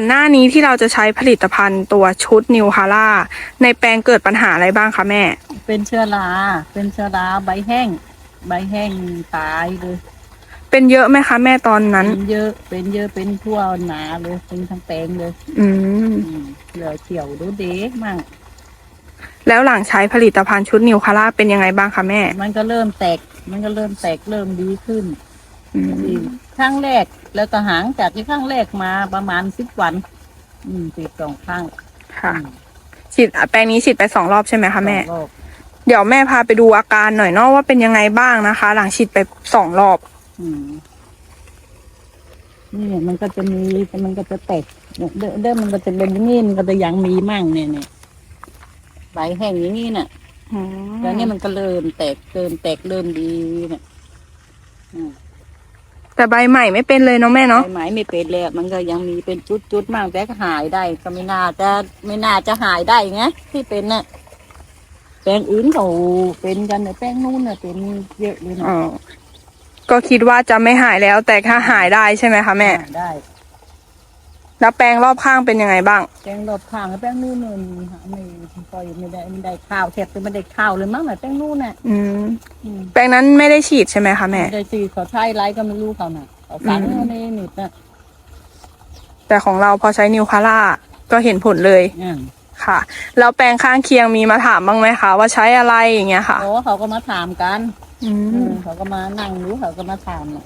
อนหน้านี้ที่เราจะใช้ผลิตภัณฑ์ตัวชุดนิวคาร่าในแปลงเกิดปัญหาอะไรบ้างคะแม่ เป็นเชื้อรา เป็นเชื้อราใบแห้ง ใบแห้งตายเลย เป็นเยอะไหมคะแม่ตอนนั้น เป็นเยอะ เป็นเยอะ เป็นทั่วหนาเลย เป็นทั้งแปลงเลย อืมอืมเหลือเขียวดูเด็กมั่งแล้วหลังใช้ผลิตภัณฑ์ชุดนิวคาร่าเป็นยังไงบ้างคะแม่ มันก็เริ่มแตก มันก็เริ่มแตก เริ่มดีขึ้นอืมอืม ครั้งแรกแล้วก็หางจากที่ครั้งแรกมาประมาณสิบวัน อืมติดสองครั้งค่ะ ฉีดแปลงนี้ฉีดไปสองรอบใช่ไหมคะแม่ สองรอบเดี๋ยวแม่พาไปดูอาการหน่อยเนาะว่าเป็นยังไงบ้างนะคะ หลังฉีดไปสองรอบ อืมนี่มันก็จะมีมันก็จะแตกเนี่ยเดิมเดิมมันก็จะเป็นอย่างนี้มันก็จะยังมีมั่งเนี่ยเนี่ยใบแห้งอย่างนี้น่ะ แล้วนี่มันก็เริ่มแตกเริ่มแตกเริ่มดีเนี่ยอืม แต่ใบใหม่ไม่เป็นเลยเนาะแม่เนาะใบไม้ไม่เป็นเลยมันก็ยังมีเป็นจุดๆมั่งแต่ก็หายได้ก็ไม่น่าจะไม่น่าจะหายได้ไงที่เป็นน่ะแปลงอื่นเขาเป็นกันแต่แป้งนู่นน่ะเป็นเยอะเลยนะอ๋อ ก็คิดว่าจะไม่หายแล้ว แต่ถ้าหายได้ใช่ไหมคะแม่หายได้ แล้วแปลงรอบข้างเป็นยังไงบ้าง แป้งรอบข้างกับแป้งนู่นน่ะหาไม่ค่อยไม่ได้ไม่ได้ข้าวแทบจะไม่ได้ข้าวเลยมั้งน่ะแป้งนู่นน่ะอืม อืมแปลงนั้นไม่ได้ฉีดใช่ไหมคะแม่ไม่ได้สีเขาใช้ไรก็ไม่รู้เขาน่ะเขาฝังอืมเอาในนิดน่ะแต่ของเราพอใช้นิวคาร่าก็เห็นผลเลยอืมค่ะ แล้วแปลงข้างเคียงมีมาถามบ้างไหมคะ ว่าใช้อะไรอย่างเงี้ยค่ะ โอ้เขาก็มาถามกันอือืมมเขาก็มานั่งรู้เขาก็มาถามน่ะ